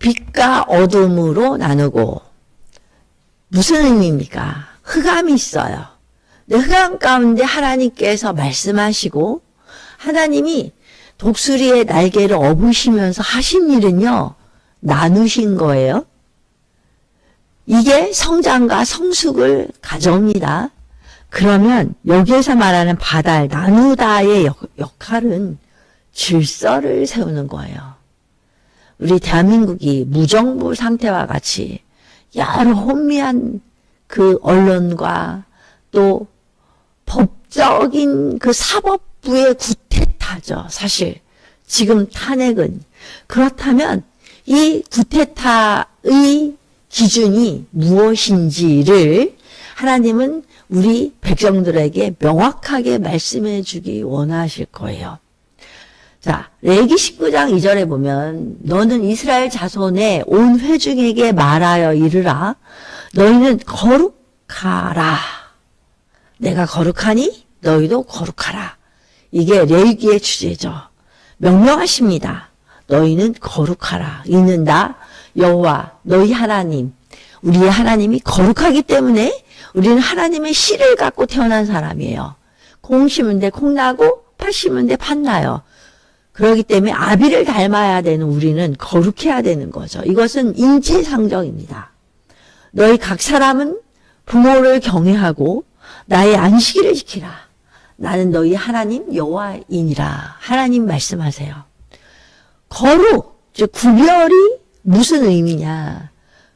빛과 어둠으로 나누고 무슨 의미입니까? 흑암이 있어요. 흑암 가운데 하나님께서 말씀하시고 하나님이 독수리의 날개를 업으시면서 하신 일은요. 나누신 거예요. 이게 성장과 성숙을 가져옵니다. 그러면 여기에서 말하는 바다를 나누다의 역, 역할은 질서를 세우는 거예요. 우리 대한민국이 무정부 상태와 같이 여러 혼미한 그 언론과 또 법적인 그 사법부의 구태타죠. 사실 지금 탄핵은 그렇다면 이 구태타의 기준이 무엇인지를 하나님은 우리 백성들에게 명확하게 말씀해 주기 원하실 거예요. 자, 레기 19장 2절에 보면 너는 이스라엘 자손의 온 회중에게 말하여 이르라 너희는 거룩하라. 내가 거룩하니 너희도 거룩하라. 이게 레기의 주제죠. 명령하십니다. 너희는 거룩하라. 이는 나 여호와 너희 하나님 우리의 하나님이 거룩하기 때문에 우리는 하나님의 씨를 갖고 태어난 사람이에요. 콩 심은 데 콩 나고 팥 심은 데 팥 나요. 그렇기 때문에 아비를 닮아야 되는 우리는 거룩해야 되는 거죠. 이것은 인지상정입니다. 너희 각 사람은 부모를 경외하고 나의 안식일을 지키라. 나는 너희 하나님 여호와이니라. 하나님 말씀하세요. 거룩, 즉 구별이 무슨 의미냐?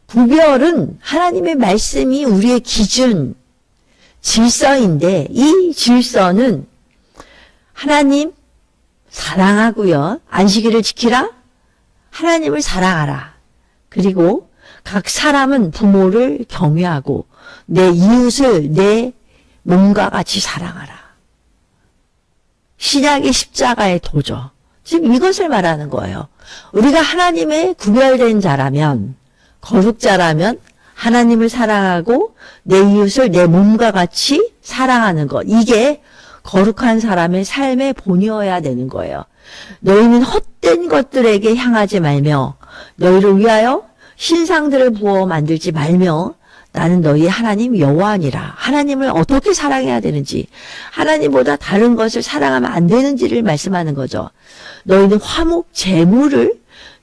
구별은 하나님의 말씀이 우리의 기준, 질서인데 이 질서는 하나님 사랑하고요. 안식일을 지키라. 하나님을 사랑하라. 그리고 각 사람은 부모를 경외하고 내 이웃을 내 몸과 같이 사랑하라. 신약의 십자가의 도죠. 지금 이것을 말하는 거예요. 우리가 하나님의 구별된 자라면, 거룩자라면 하나님을 사랑하고 내 이웃을 내 몸과 같이 사랑하는 것. 이게 거룩한 사람의 삶의 본이어야 되는 거예요. 너희는 헛된 것들에게 향하지 말며 너희를 위하여 신상들을 부어 만들지 말며 나는 너희 하나님 여호와니라. 하나님을 어떻게 사랑해야 되는지, 하나님보다 다른 것을 사랑하면 안 되는지를 말씀하는 거죠. 너희는 화목 제물을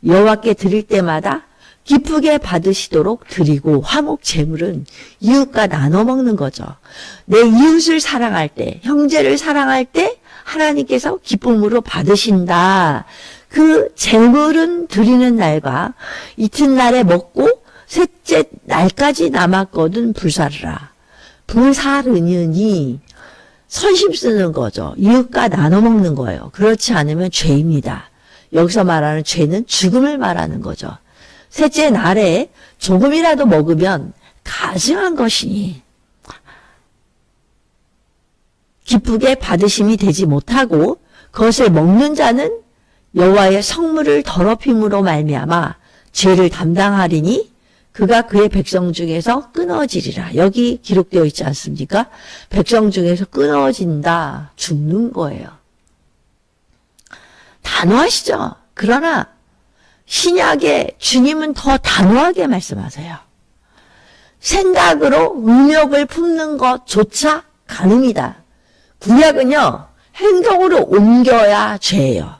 여호와께 드릴 때마다 기쁘게 받으시도록 드리고 화목 제물은 이웃과 나눠 먹는 거죠. 내 이웃을 사랑할 때, 형제를 사랑할 때 하나님께서 기쁨으로 받으신다. 그 제물은 드리는 날과 이튿날에 먹고 셋째 날까지 남았거든 불사르라. 불사르니 선심 쓰는 거죠. 이웃과 나눠 먹는 거예요. 그렇지 않으면 죄입니다. 여기서 말하는 죄는 죽음을 말하는 거죠. 셋째 날에 조금이라도 먹으면 가증한 것이니 기쁘게 받으심이 되지 못하고 그것을 먹는 자는 여호와의 성물을 더럽힘으로 말미암아 죄를 담당하리니 그가 그의 백성 중에서 끊어지리라. 여기 기록되어 있지 않습니까? 백성 중에서 끊어진다. 죽는 거예요. 단호하시죠? 그러나 신약의 주님은 더 단호하게 말씀하세요. 생각으로 음욕을 품는 것조차 가늠이다. 구약은요, 행동으로 옮겨야 죄예요.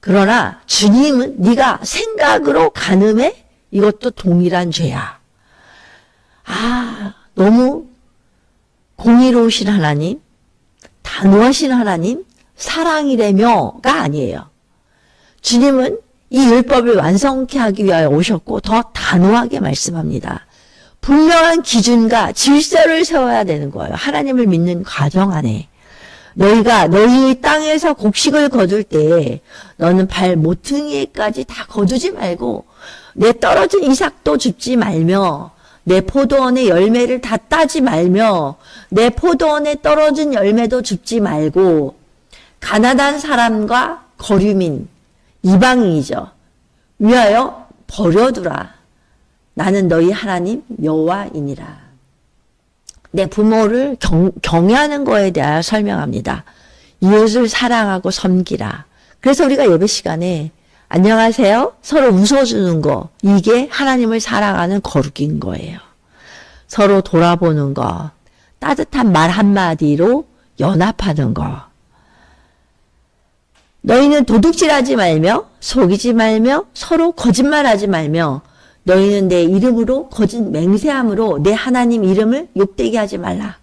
그러나 주님은 네가 생각으로 가늠해 이것도 동일한 죄야. 아, 너무 공의로우신 하나님, 단호하신 하나님, 사랑이라며가 아니에요. 주님은 이 율법을 완성케 하기 위하여 오셨고 더 단호하게 말씀합니다. 분명한 기준과 질서를 세워야 되는 거예요. 하나님을 믿는 과정 안에. 너희가 너희 땅에서 곡식을 거둘 때 너는 발 모퉁이까지 다 거두지 말고 내 떨어진 이삭도 줍지 말며 내 포도원의 열매를 다 따지 말며 내 포도원에 떨어진 열매도 줍지 말고 가나단 사람과 거류민 이방인이죠. 위하여 버려두라. 나는 너희 하나님 여호와이니라. 내 부모를 경, 경외하는 거에 대하여 설명합니다. 이웃을 사랑하고 섬기라. 그래서 우리가 예배 시간에 안녕하세요. 서로 웃어주는 거. 이게 하나님을 사랑하는 거룩인 거예요. 서로 돌아보는 거. 따뜻한 말 한마디로 연합하는 거. 너희는 도둑질하지 말며 속이지 말며 서로 거짓말하지 말며 너희는 내 이름으로 거짓 맹세함으로 내 하나님 이름을 욕되게 하지 말라.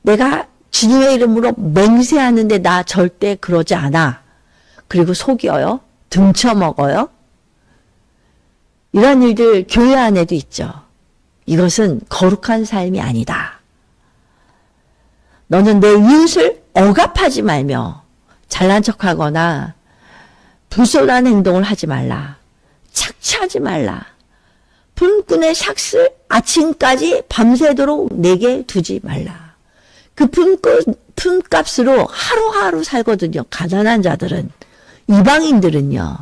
내가 주님의 이름으로 맹세하는데 나 절대 그러지 않아. 그리고 속여요. 등쳐먹어요. 이런 일들 교회 안에도 있죠. 이것은 거룩한 삶이 아니다. 너는 내 이웃을 억압하지 말며 잘난 척하거나 불솔한 행동을 하지 말라. 착취하지 말라. 품꾼의 삭슬 아침까지 밤새도록 내게 두지 말라. 그 품꾼, 품값으로 하루하루 살거든요. 가난한 자들은. 이방인들은요.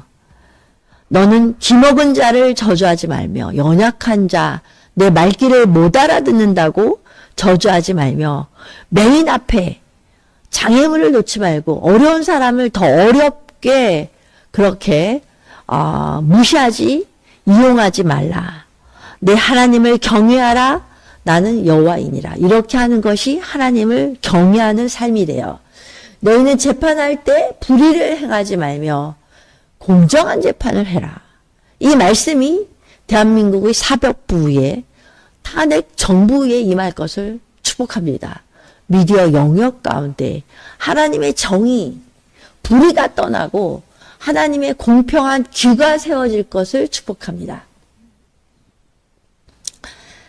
너는 기먹은 자를 저주하지 말며 연약한 자, 내 말귀를 못 알아듣는다고 저주하지 말며 메인 앞에 장애물을 놓지 말고 어려운 사람을 더 어렵게 그렇게 어, 무시하지 이용하지 말라. 내 하나님을 경외하라. 나는 여호와이니라. 이렇게 하는 것이 하나님을 경외하는 삶이래요. 너희는 재판할 때 불의를 행하지 말며 공정한 재판을 해라. 이 말씀이 대한민국의 사법부에 탄핵 정부에 임할 것을 축복합니다. 미디어 영역 가운데 하나님의 정의, 불의가 떠나고 하나님의 공평한 귀가 세워질 것을 축복합니다.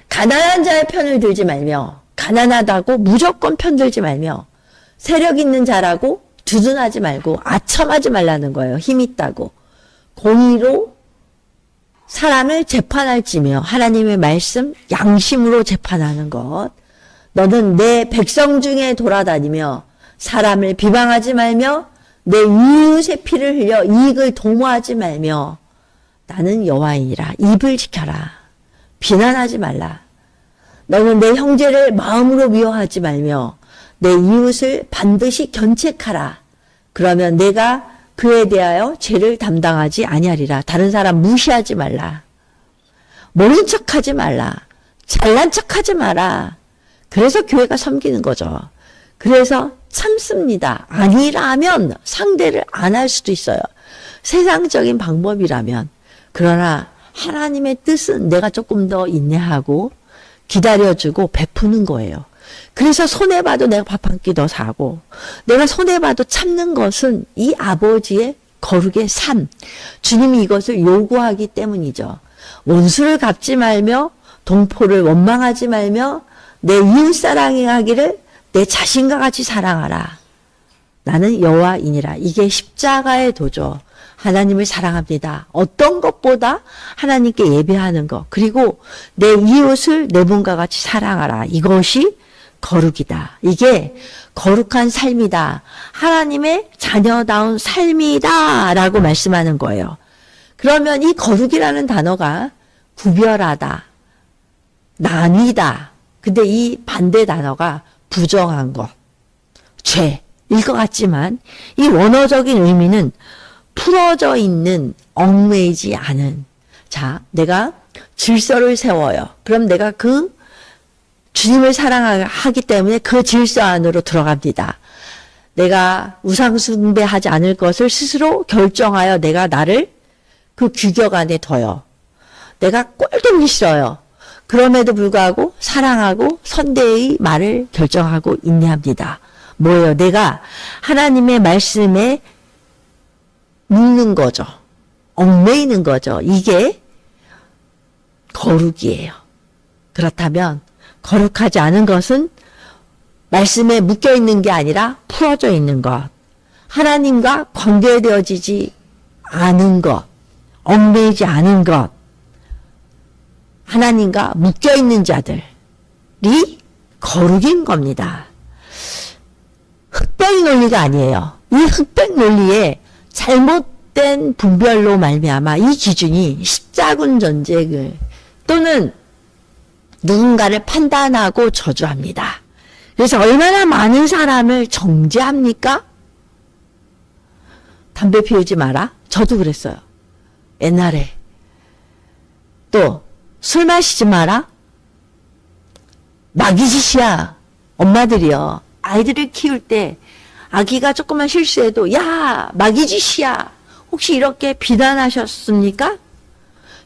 가난한 자의 편을 들지 말며 가난하다고 무조건 편들지 말며 세력 있는 자라고 두둔하지 말고 아첨하지 말라는 거예요. 힘 있다고. 공의로 사람을 재판할지며 하나님의 말씀 양심으로 재판하는 것. 너는 내 백성 중에 돌아다니며 사람을 비방하지 말며 내 이웃의 피를 흘려 이익을 도모하지 말며 나는 여호와이니라. 입을 지켜라. 비난하지 말라. 너는 내 형제를 마음으로 미워하지 말며 내 이웃을 반드시 견책하라. 그러면 내가 그에 대하여 죄를 담당하지 아니하리라. 다른 사람 무시하지 말라. 모른 척하지 말라. 잘난 척하지 마라 그래서 교회가 섬기는 거죠. 그래서 참습니다. 아니라면 상대를 안 할 수도 있어요. 세상적인 방법이라면. 그러나 하나님의 뜻은 내가 조금 더 인내하고 기다려주고 베푸는 거예요. 그래서 손해봐도 내가 밥 한 끼 더 사고, 내가 손해봐도 참는 것은 이 아버지의 거룩의 삶, 주님이 이것을 요구하기 때문이죠. 원수를 갚지 말며, 동포를 원망하지 말며, 내 이웃 사랑하기를 내 자신과 같이 사랑하라. 나는 여호와이니라. 이게 십자가의 도죠. 하나님을 사랑합니다. 어떤 것보다 하나님께 예배하는 것. 그리고 내 이웃을 내 몸과 같이 사랑하라. 이것이 거룩이다. 이게 거룩한 삶이다. 하나님의 자녀다운 삶이다. 라고 말씀하는 거예요. 그러면 이 거룩이라는 단어가 구별하다, 나뉘다, 근데 이 반대 단어가 부정한 것, 죄일 것 같지만 이 원어적인 의미는 풀어져 있는 얽매이지 않은 자 내가 질서를 세워요. 그럼 내가 그 주님을 사랑하기 때문에 그 질서 안으로 들어갑니다. 내가 우상숭배하지 않을 것을 스스로 결정하여 내가 나를 그 규격 안에 둬요. 내가 꼴보기 싫어요. 그럼에도 불구하고 사랑하고 선대의 말을 결정하고 인내합니다. 뭐예요? 내가 하나님의 말씀에 묻는 거죠. 얽매이는 거죠. 이게 거룩이에요. 그렇다면 거룩하지 않은 것은 말씀에 묶여 있는 게 아니라 풀어져 있는 것. 하나님과 관계되어지지 않은 것. 얽매이지 않은 것. 하나님과 묶여 있는 자들이 거룩인 겁니다. 흑백 논리가 아니에요. 이 흑백 논리에 잘못된 분별로 말미암아 이 기준이 십자군 전쟁을 또는 누군가를 판단하고 저주합니다. 그래서 얼마나 많은 사람을 정죄합니까? 담배 피우지 마라. 저도 그랬어요. 옛날에. 또, 술 마시지 마라? 마귀 짓이야. 엄마들이요. 아이들을 키울 때 아기가 조금만 실수해도 야 마귀 짓이야. 혹시 이렇게 비난하셨습니까?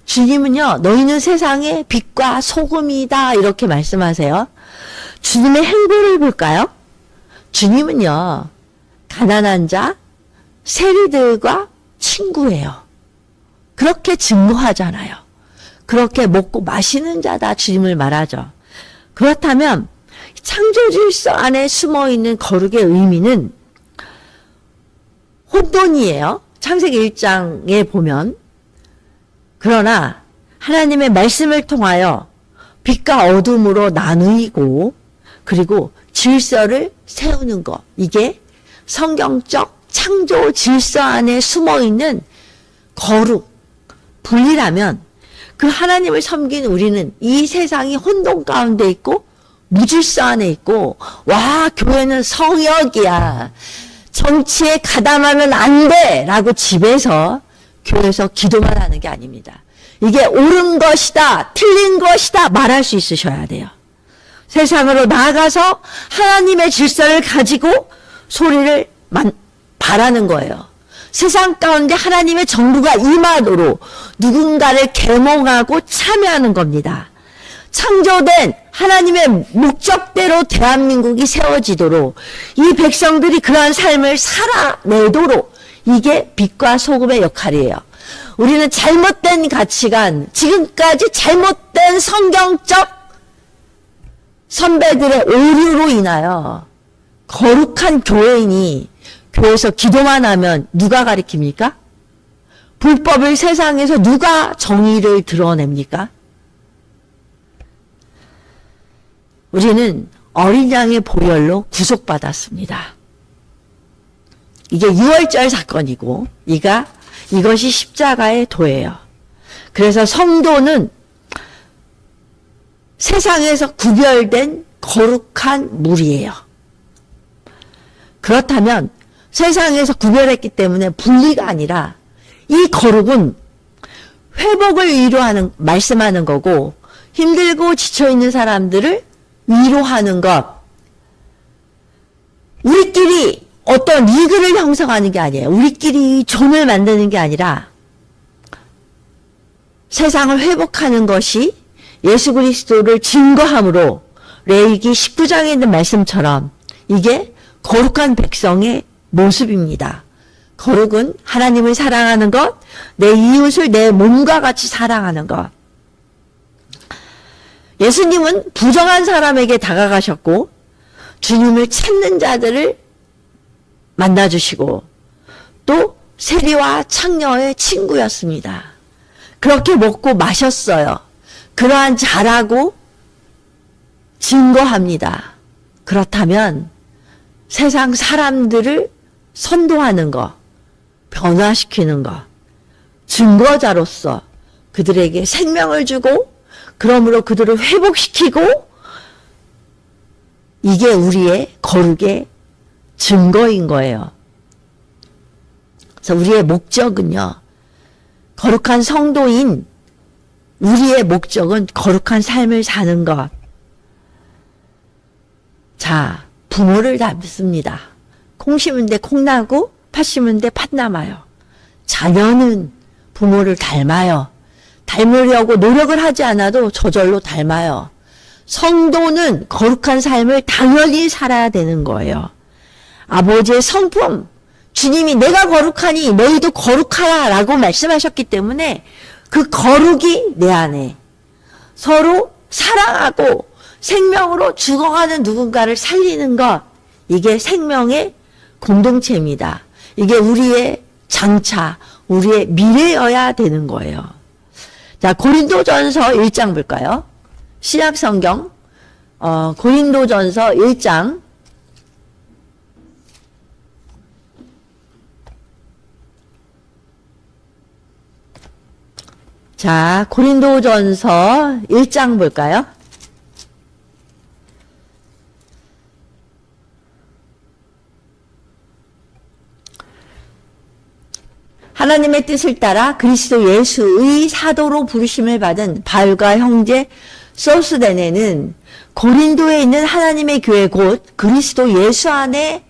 주님은요 너희는 세상의 빛과 소금이다 이렇게 말씀하세요. 주님의 행보를 볼까요? 주님은요 가난한 자 세리들과 친구예요. 그렇게 증거하잖아요. 그렇게 먹고 마시는 자다 주님을 말하죠. 그렇다면 창조 질서 안에 숨어 있는 거룩의 의미는 혼돈이에요. 창세기 1장에 보면 그러나 하나님의 말씀을 통하여 빛과 어둠으로 나누이고 그리고 질서를 세우는 것 이게 성경적 창조 질서 안에 숨어 있는 거룩 분리라면 그 하나님을 섬기는 우리는 이 세상이 혼돈 가운데 있고 무질서 안에 있고 와 교회는 성역이야 정치에 가담하면 안 돼 라고 집에서 교회에서 기도만 하는 게 아닙니다. 이게 옳은 것이다 틀린 것이다 말할 수 있으셔야 돼요. 세상으로 나아가서 하나님의 질서를 가지고 소리를 만, 바라는 거예요. 세상 가운데 하나님의 정부가 임하도록 누군가를 계몽하고 참여하는 겁니다. 창조된 하나님의 목적대로 대한민국이 세워지도록 이 백성들이 그러한 삶을 살아내도록 이게 빛과 소금의 역할이에요. 우리는 잘못된 가치관, 지금까지 잘못된 성경적 선배들의 오류로 인하여 거룩한 교회인이 교회에서 기도만 하면 누가 가리킵니까? 불법을 세상에서 누가 정의를 드러냅니까? 우리는 어린 양의 보혈로 구속받았습니다. 이게 6월절 사건이고, 이가, 이것이 십자가의 도예요. 그래서 성도는 세상에서 구별된 거룩한 물이에요. 그렇다면 세상에서 구별했기 때문에 분리가 아니라 이 거룩은 회복을 위로하는 말씀하는 거고 힘들고 지쳐 있는 사람들을 위로하는 것. 우리끼리 어떤 리그를 형성하는 게 아니에요. 우리끼리 존을 만드는 게 아니라 세상을 회복하는 것이 예수 그리스도를 증거함으로 레이기 19장에 있는 말씀처럼 이게 거룩한 백성의 모습입니다. 거룩은 하나님을 사랑하는 것, 내 이웃을 내 몸과 같이 사랑하는 것. 예수님은 부정한 사람에게 다가가셨고, 주님을 찾는 자들을 만나주시고, 또 세리와 창녀의 친구였습니다. 그렇게 먹고 마셨어요. 그러한 자라고 증거합니다. 그렇다면 세상 사람들을 선도하는 것, 변화시키는 것, 증거자로서 그들에게 생명을 주고, 그러므로 그들을 회복시키고, 이게 우리의 거룩의 증거인 거예요. 그래서 우리의 목적은요, 거룩한 성도인 우리의 목적은 거룩한 삶을 사는 것. 자, 부모를 닮습니다. 콩 심은 데 콩 나고 팥 심은 데 팥 남아요. 자녀는 부모를 닮아요. 닮으려고 노력을 하지 않아도 저절로 닮아요. 성도는 거룩한 삶을 당연히 살아야 되는 거예요. 아버지의 성품, 주님이 내가 거룩하니 너희도 거룩하라 라고 말씀하셨기 때문에 그 거룩이 내 안에 서로 사랑하고 생명으로 죽어가는 누군가를 살리는 것, 이게 생명의 공동체입니다. 이게 우리의 장차, 우리의 미래여야 되는 거예요. 자, 고린도전서 1장 볼까요? 신약 성경, 어, 고린도전서 1장, 자, 고린도전서 1장 볼까요? 하나님의 뜻을 따라 그리스도 예수의 사도로 부르심을 받은 바울과 형제 소스데네는 고린도에 있는 하나님의 교회 곧 그리스도 예수 안에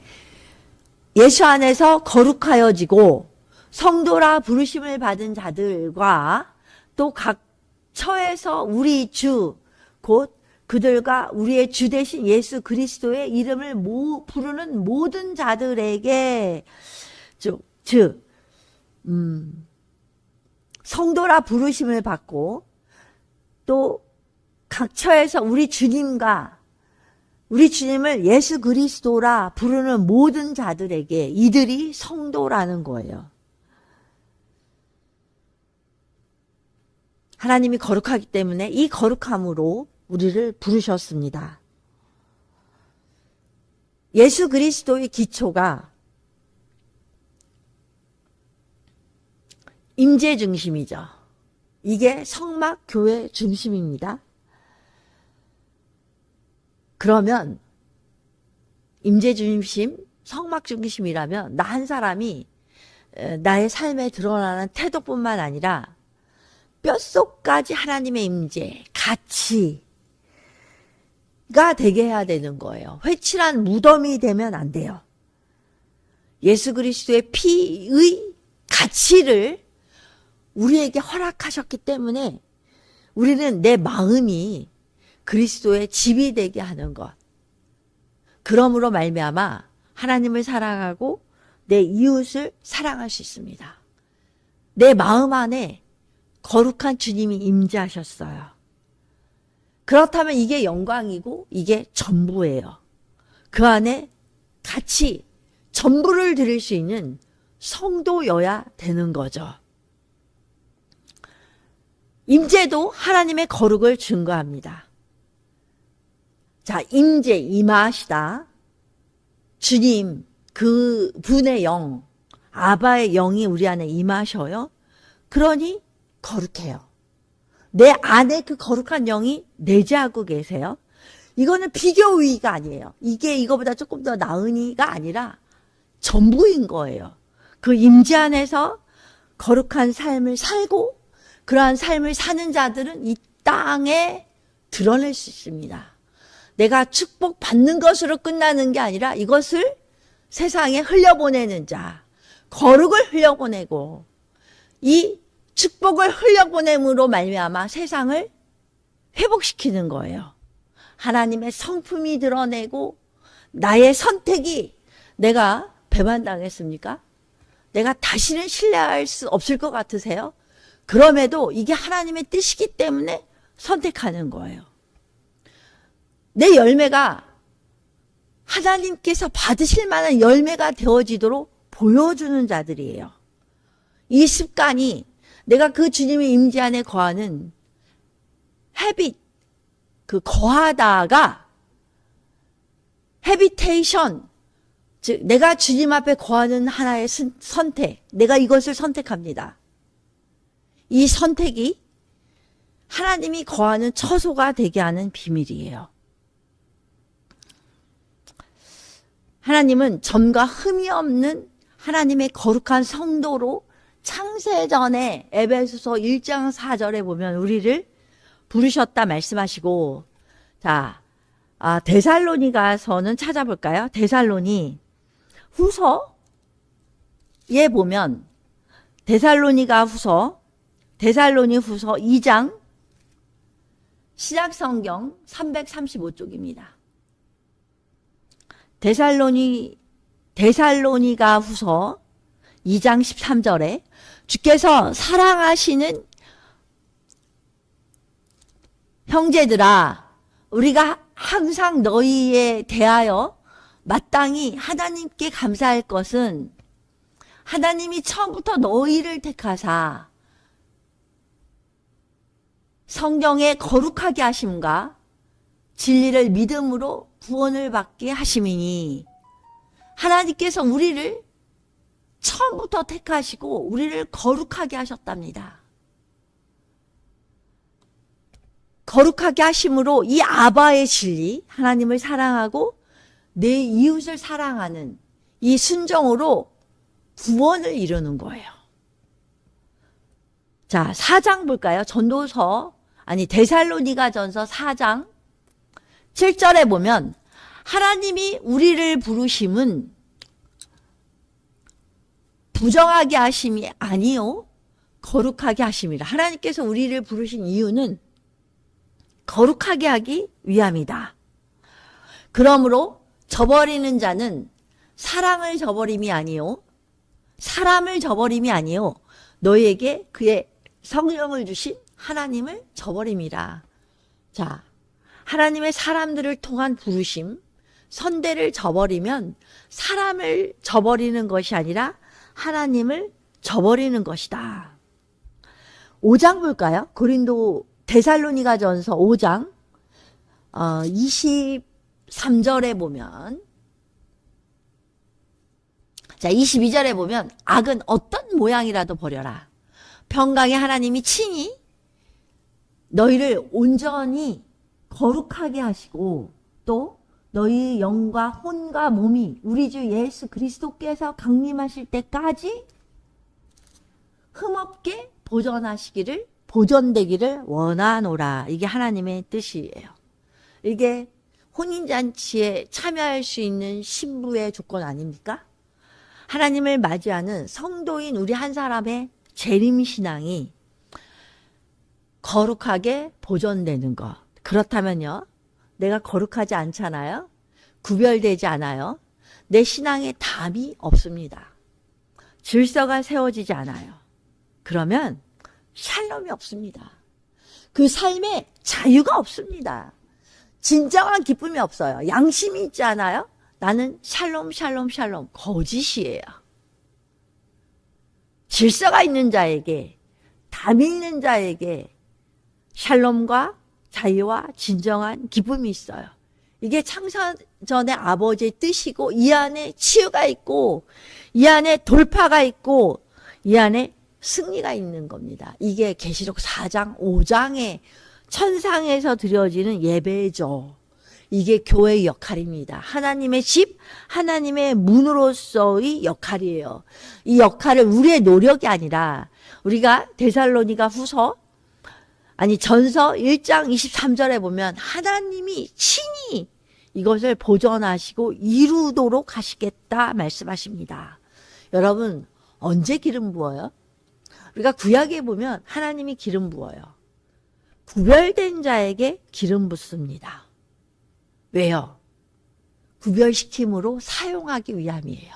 예수 안에서 거룩하여지고 성도라 부르심을 받은 자들과 또 각 처에서 우리 주 곧 그들과 우리의 주 대신 예수 그리스도의 이름을 모, 부르는 모든 자들에게 즉, 즉 음, 성도라 부르심을 받고 또 각처에서 우리 주님과 우리 주님을 예수 그리스도라 부르는 모든 자들에게 이들이 성도라는 거예요. 하나님이 거룩하기 때문에 이 거룩함으로 우리를 부르셨습니다. 예수 그리스도의 기초가 임재 중심이죠. 이게 성막 교회 중심입니다. 그러면 임재 중심, 성막 중심이라면 나 한 사람이 에, 나의 삶에 드러나는 태도뿐만 아니라 뼛속까지 하나님의 임재, 가치가 되게 해야 되는 거예요. 회칠한 무덤이 되면 안 돼요. 예수 그리스도의 피의 가치를 우리에게 허락하셨기 때문에 우리는 내 마음이 그리스도의 집이 되게 하는 것. 그러므로 말미암아 하나님을 사랑하고 내 이웃을 사랑할 수 있습니다. 내 마음 안에 거룩한 주님이 임재하셨어요. 그렇다면 이게 영광이고 이게 전부예요. 그 안에 같이 전부를 드릴 수 있는 성도여야 되는 거죠. 임재도 하나님의 거룩을 증거합니다. 자, 임재, 임하시다. 주님, 그 분의 영, 아바의 영이 우리 안에 임하셔요. 그러니 거룩해요. 내 안에 그 거룩한 영이 내재하고 계세요. 이거는 비교의가 아니에요. 이게 이거보다 조금 더 나으니가 아니라 전부인 거예요. 그 임재 안에서 거룩한 삶을 살고 그러한 삶을 사는 자들은 이 땅에 드러낼 수 있습니다. 내가 축복 받는 것으로 끝나는 게 아니라 이것을 세상에 흘려보내는 자, 거룩을 흘려보내고 이 축복을 흘려보냄으로 말미암아 세상을 회복시키는 거예요. 하나님의 성품이 드러내고 나의 선택이 내가 배반당했습니까? 내가 다시는 신뢰할 수 없을 것 같으세요? 그럼에도 이게 하나님의 뜻이기 때문에 선택하는 거예요. 내 열매가 하나님께서 받으실 만한 열매가 되어지도록 보여주는 자들이에요. 이 습관이 내가 그 주님의 임재 안에 거하는 헤빗, 그 거하다가 헤비테이션, 즉 내가 주님 앞에 거하는 하나의 선택, 내가 이것을 선택합니다. 이 선택이 하나님이 거하는 처소가 되게 하는 비밀이에요. 하나님은 점과 흠이 없는 하나님의 거룩한 성도로 창세전에 에베소서 1장 4절에 보면 우리를 부르셨다 말씀하시고 자 아, 데살로니가서는 찾아볼까요? 데살로니 후서에 보면 데살로니가 후서 데살로니 후서 2장 신약성경 335쪽입니다. 데살로니 데살로니가 후서 2장 13절에 주께서 사랑하시는 형제들아 우리가 항상 너희에 대하여 마땅히 하나님께 감사할 것은 하나님이 처음부터 너희를 택하사 성경에 거룩하게 하심과 진리를 믿음으로 구원을 받게 하심이니 하나님께서 우리를 처음부터 택하시고 우리를 거룩하게 하셨답니다. 거룩하게 하심으로 이 아바의 진리, 하나님을 사랑하고 내 이웃을 사랑하는 이 순정으로 구원을 이루는 거예요. 자, 4장 볼까요? 전도서, 아니, 데살로니가 전서 4장 7절에 보면, 하나님이 우리를 부르심은 부정하게 하심이 아니요, 거룩하게 하심이라. 하나님께서 우리를 부르신 이유는 거룩하게 하기 위함이다. 그러므로 저버리는 자는 사랑을 저버림이 아니요, 사람을 저버림이 아니요, 너희에게 그의 성령을 주신 하나님을 저버림이라. 자, 하나님의 사람들을 통한 부르심, 선대를 저버리면 사람을 저버리는 것이 아니라 하나님을 저버리는 것이다. 5장 볼까요? 고린도 데살로니가 전서 5장 어, 23절에 보면 자 22절에 보면 악은 어떤 모양이라도 버려라. 평강의 하나님이 친히 너희를 온전히 거룩하게 하시고 또 너희 영과 혼과 몸이 우리 주 예수 그리스도께서 강림하실 때까지 흠없게 보존하시기를 보존되기를 원하노라. 이게 하나님의 뜻이에요. 이게 혼인잔치에 참여할 수 있는 신부의 조건 아닙니까? 하나님을 맞이하는 성도인 우리 한 사람의 재림신앙이 거룩하게 보존되는 것. 그렇다면요, 내가 거룩하지 않잖아요? 구별되지 않아요? 내 신앙에 담이 없습니다. 질서가 세워지지 않아요. 그러면 샬롬이 없습니다. 그 삶에 자유가 없습니다. 진정한 기쁨이 없어요. 양심이 있지 않아요? 나는 샬롬, 샬롬, 샬롬. 거짓이에요. 질서가 있는 자에게, 담이 있는 자에게 샬롬과 자유와 진정한 기쁨이 있어요. 이게 창사 전의 아버지의 뜻이고, 이 안에 치유가 있고, 이 안에 돌파가 있고, 이 안에 승리가 있는 겁니다. 이게 계시록 4장, 5장의 천상에서 드려지는 예배죠. 이게 교회의 역할입니다. 하나님의 집, 하나님의 문으로서의 역할이에요. 이 역할을 우리의 노력이 아니라 우리가 데살로니가 후서 아니 전서 1장 23절에 보면 하나님이 친히 이것을 보존하시고 이루도록 하시겠다 말씀하십니다. 여러분 언제 기름 부어요? 우리가 구약에 보면 하나님이 기름 부어요. 구별된 자에게 기름 붓습니다. 왜요? 구별시킴으로 사용하기 위함이에요.